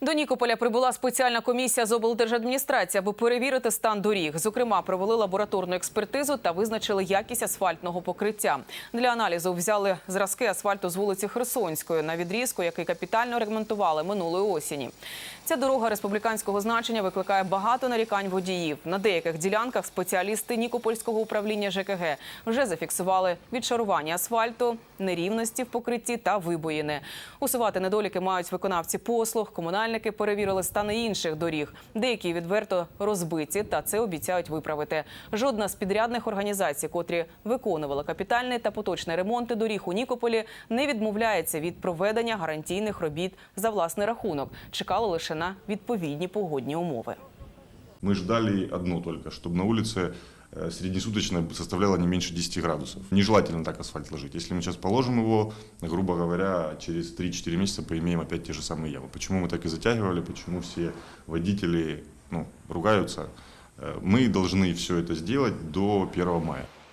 До Нікополя прибула спеціальна комісія з облдержадміністрації, аби перевірити стан доріг. Зокрема, провели лабораторну експертизу та визначили якість асфальтного покриття. Для аналізу взяли зразки асфальту з вулиці Херсонської на відрізку, який капітально ремонтували минулої осені. Ця дорога республіканського значення викликає багато нарікань водіїв. На деяких ділянках спеціалісти Нікопольського управління ЖКГ вже зафіксували відшарування асфальту, нерівності в покритті та вибоїни. Усувати недоліки мають виконавці послуг. Комунальники перевірили стани інших доріг. Деякі відверто розбиті, та це обіцяють виправити. Жодна з підрядних організацій, котрі виконували капітальний та поточний ремонти доріг у Нікополі, не відмовляється від проведення гарантійних робіт за власний рахунок. Чекали лише на відповідні погодні умови. Мы ждали одно только, чтобы на улице э, среднесуточно составляло не меньше 10 градусов. Нежелательно так асфальт ложить. Если мы сейчас положим его, грубо говоря, через 3-4 месяца поимеем опять те же самые ямы. Почему мы так и затягивали, почему все водители ну, ругаются? Э, Мы должны все это сделать до 1 мая.